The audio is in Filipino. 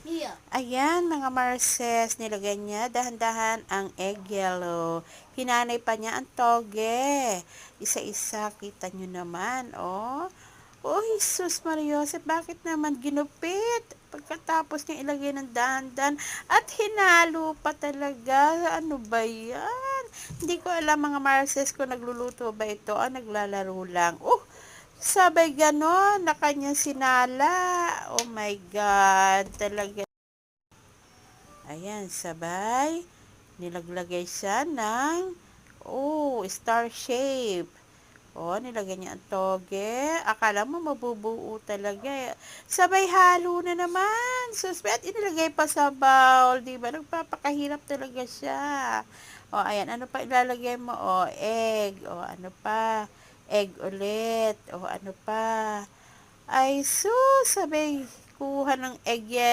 Mia. Ayan, mga Marces, nilagay niya dahan-dahan ang egg yellow. Hinanay pa niya ang toge. Isa-isa, kita nyo naman, oh. Oh, Jesus Maria Joseph, bakit naman ginupit? Pagkatapos niya ilagay ng dahan-dahan at hinalo pa talaga. Ano ba yan? Hindi ko alam mga Marces kung nagluluto ba ito o naglalaro lang. Sabay ganon na kanyang sinala. Oh my God, talaga. Ayan, sabay. Nilaglagay siya ng, oh, star shape. Oh, nilagay niya ang toge. Akala mo mabubuo talaga. eh. Sabay halo na naman. Suspect, inilagay pa sa bowl. Di ba? Nagpapakahirap talaga siya. Oh, ayan. Ano pa ilalagay mo? Oh, egg. Oh, ano pa? Egg ulit. Oh, ano pa? Ay, sus. Sabay kuha ng egg yan.